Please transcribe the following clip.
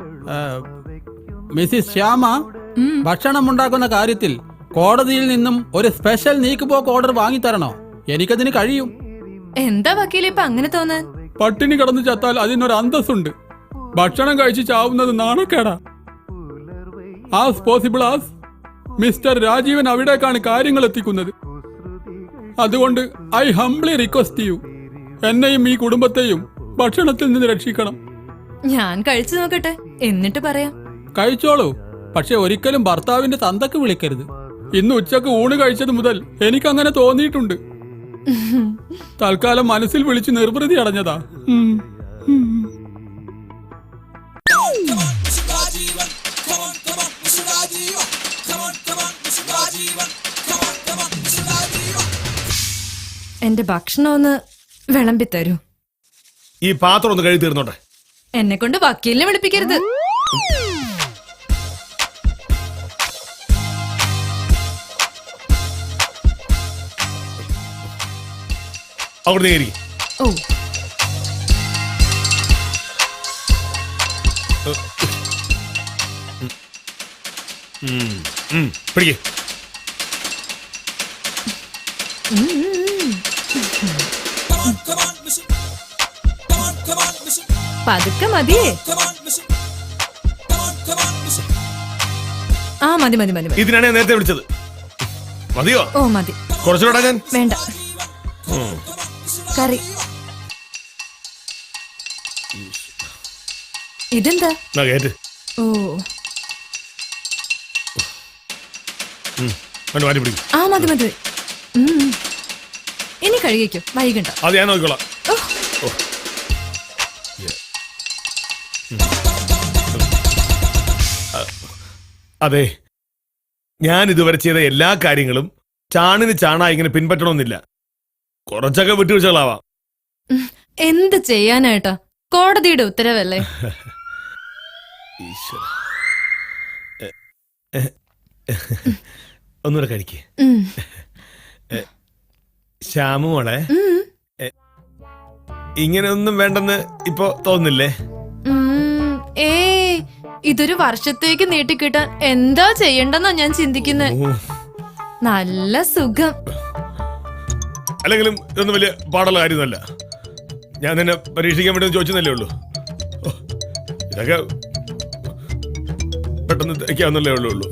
ഏ, മിസ്സിസ് ശ്യാമ. ഭക്ഷണം ഉണ്ടാക്കുന്ന കാര്യത്തിൽ കോടതിയിൽ നിന്നും ഒരു സ്പെഷ്യൽ നീക്കുപോക്ക് ഓർഡർ വാങ്ങി വാങ്ങിത്തരണോ എനിക്കതിന് കഴിയും. എന്താ വക്കീലെ ഇപ്പൊ അങ്ങനെ തോന്നാൻ? പട്ടിണി കടന്നു ചത്താൽ അതിനൊരു അന്തസ്സുണ്ട്. ഭക്ഷണം കഴിച്ചു ചാവുന്നത് നാണക്കേടാ. As possible as. Mister Rajeevan അവിടേക്കാണ് കാര്യങ്ങൾ എത്തിക്കുന്നത്. അതുകൊണ്ട് ഐ ഹംബ്ലി റിക്വസ്റ്റ് ചെയ്യൂ എന്നെയും ഈ കുടുംബത്തെയും ഭക്ഷണത്തിൽ നിന്ന് രക്ഷിക്കണം. ഞാൻ കഴിച്ചു നോക്കട്ടെ. എന്നിട്ട് പറയാം. കഴിച്ചോളൂ. പക്ഷെ ഒരിക്കലും ഭർത്താവിന്റെ തന്തക്ക് വിളിക്കരുത്. ഇന്ന് ഉച്ചയ്ക്ക് ഊണ് കഴിച്ചത് മുതൽ എനിക്ക് അങ്ങനെ തോന്നിയിട്ടുണ്ട്. തൽക്കാലം മനസ്സിൽ വിളിച്ച് നിർവൃതി അടഞ്ഞതാ. ഉം. എന്റെ ഭക്ഷണം ഒന്ന് വിളമ്പി തരൂ ഈ പാത്രം ഒന്ന് കഴുകി തീർന്നോട്ടെ. എന്നെ കൊണ്ട് വക്കീലിനെ വിളിപ്പിക്കരുത് അവിടെ നീ ഓ പിടിക്കേ പതുക്കെ മതിയേ ആ മതി മതി മതി ഇതിനാണ് ഞാൻ നേരത്തെ വിളിച്ചത്. മതിയോ? ഓ മതി. കുറച്ചുകൂടാ ഞാൻ വേണ്ട. കറി. ഇതെന്താ? ഓ. ആ മതി മതി. ഇനി കഴുകിക്കോ. വൈകണ്ട അത് ഞാൻ നോക്കിക്കോളാം. അതെ. ഞാൻ ഇതുവരെ ചെയ്ത എല്ലാ കാര്യങ്ങളും ചാണിന് ചാണായി ഇങ്ങനെ പിൻപറ്റണമെന്നില്ല. കുറച്ചൊക്കെ വിട്ടുവീഴ്ചകളാവാം. എന്ത് ചെയ്യാനായിട്ടാ കോടതിയുടെ ഉത്തരവല്ലേ? ഒന്നുകൂടെ കഴിക്കേ. ശ്യാമോളെ. ഇങ്ങനെയൊന്നും വേണ്ടെന്ന് ഇപ്പൊ തോന്നുന്നില്ലേ? ഏയ് ഇതൊരു വർഷത്തേക്ക് നീട്ടിക്കിട്ടാൻ എന്താ ചെയ്യണ്ടെന്നാ ഞാൻ ചിന്തിക്കുന്നത് നല്ല സുഖം. അല്ലെങ്കിലും ഇതൊന്നും വലിയ പാടുള്ള കാര്യമൊന്നുമല്ല. ഞാൻ നിന്നെ പരീക്ഷിക്കാൻ വേണ്ടി ചോദിച്ചതല്ലേ ചോദിച്ചെന്നല്ലേ ഉള്ളൂ. ഇതൊക്കെ പെട്ടെന്ന് തയ്ക്കാവുന്നല്ലേ ഉള്ളൂ ഉള്ളൂ.